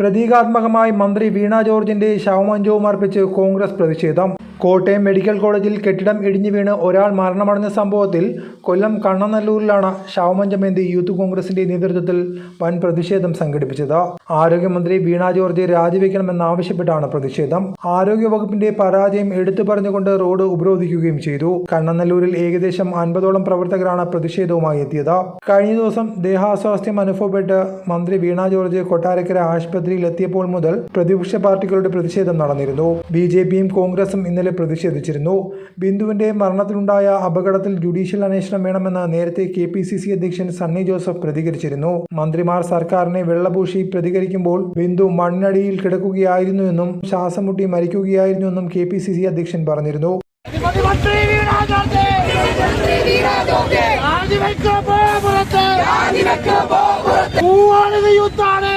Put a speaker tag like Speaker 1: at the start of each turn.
Speaker 1: പ്രതീകാത്മകമായി മന്ത്രി വീണ ജോർജിന്റെ ശവമഞ്ചവും അർപ്പിച്ച് കോൺഗ്രസ് പ്രതിഷേധം. കോട്ടയം മെഡിക്കൽ കോളേജിൽ കെട്ടിടം ഇടിഞ്ഞു വീണ് ഒരാൾ മരണമടഞ്ഞ സംഭവത്തിൽ കൊല്ലം കണ്ണനല്ലൂരിലാണ് ശവമഞ്ചമേന്തി യൂത്ത് കോൺഗ്രസിന്റെ നേതൃത്വത്തിൽ വൻ പ്രതിഷേധം സംഘടിപ്പിച്ചത്. ആരോഗ്യമന്ത്രി വീണ ജോർജ് രാജിവെക്കണമെന്നാവശ്യപ്പെട്ടാണ് പ്രതിഷേധം. ആരോഗ്യവകുപ്പിന്റെ പരാജയം എടുത്തു പറഞ്ഞുകൊണ്ട് റോഡ് ഉപരോധിക്കുകയും ചെയ്തു. കണ്ണനല്ലൂരിൽ ഏകദേശം അൻപതോളം പ്രവർത്തകരാണ് പ്രതിഷേധവുമായി എത്തിയത്. കഴിഞ്ഞ ദിവസം ദേഹാസ്വാസ്ഥ്യം അനുഭവപ്പെട്ട് മന്ത്രി വീണ ജോർജ് കൊട്ടാരക്കര ആശുപത്രിയിൽ എത്തിയപ്പോൾ മുതൽ പ്രതിപക്ഷ പാർട്ടികളുടെ പ്രതിഷേധം നടന്നിരുന്നു. ബി കോൺഗ്രസും ഇന്നലെ പ്രതിഷേധിച്ചിരുന്നു. ബിന്ദുവിന്റെ മരണത്തിലുണ്ടായ അപകടത്തിൽ ജുഡീഷ്യൽ അന്വേഷണം വേണമെന്ന് നേരത്തെ കെ പി സി സി അധ്യക്ഷൻ സണ്ണി ജോസഫ് പ്രതികരിച്ചിരുന്നു. മന്ത്രിമാർ സർക്കാരിനെ വെള്ളപൂശി പ്രതികരിക്കുമ്പോൾ ബിന്ദു മണ്ണിനടിയിൽ കിടക്കുകയായിരുന്നുവെന്നും ശ്വാസം മുട്ടി മരിക്കുകയായിരുന്നുവെന്നും കെ പി സി സി അധ്യക്ഷൻ പറഞ്ഞിരുന്നു.
Speaker 2: യൂത്താണ്